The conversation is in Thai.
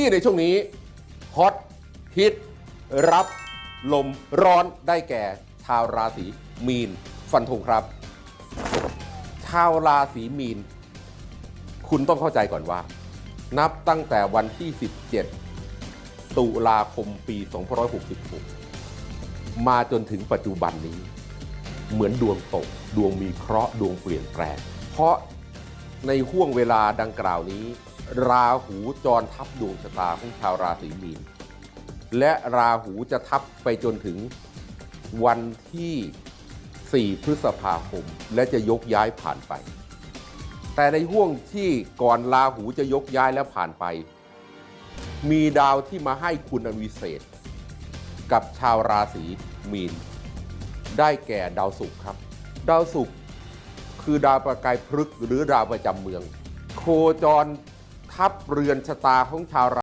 ที่ในช่วงนี้ฮอตฮิตรับลมร้อนได้แก่ชาวราศีมีน ฟันธงครับ ชาวราศีมีน คุณต้องเข้าใจก่อนว่า นับตั้งแต่วันที่ 17 ตุลาคมปี 2566 มาจนถึงปัจจุบันนี้ เหมือนดวงตก ดวงมีเคราะห์ดวงเปลี่ยนแปลง เพราะในห่วงเวลาดังกล่าวนี้ ราหูจรทับดวงชะตาของชาวราศีมีน และราหูจะทับไปจนถึงวันที่ 4 พฤษภาคม และจะยกย้ายผ่านไป แต่ในห่วงที่ก่อนราหูจะยกย้ายและผ่านไป มีดาวที่มาให้คุณอันวิเศษ กับชาวราศีมีน ได้แก่ดาวศุกร์ครับ ดาวศุกร์คือดาวประกายพฤกษ์หรือดาวประจำเมือง โคจร ทับเรือนชะตาของชาวรา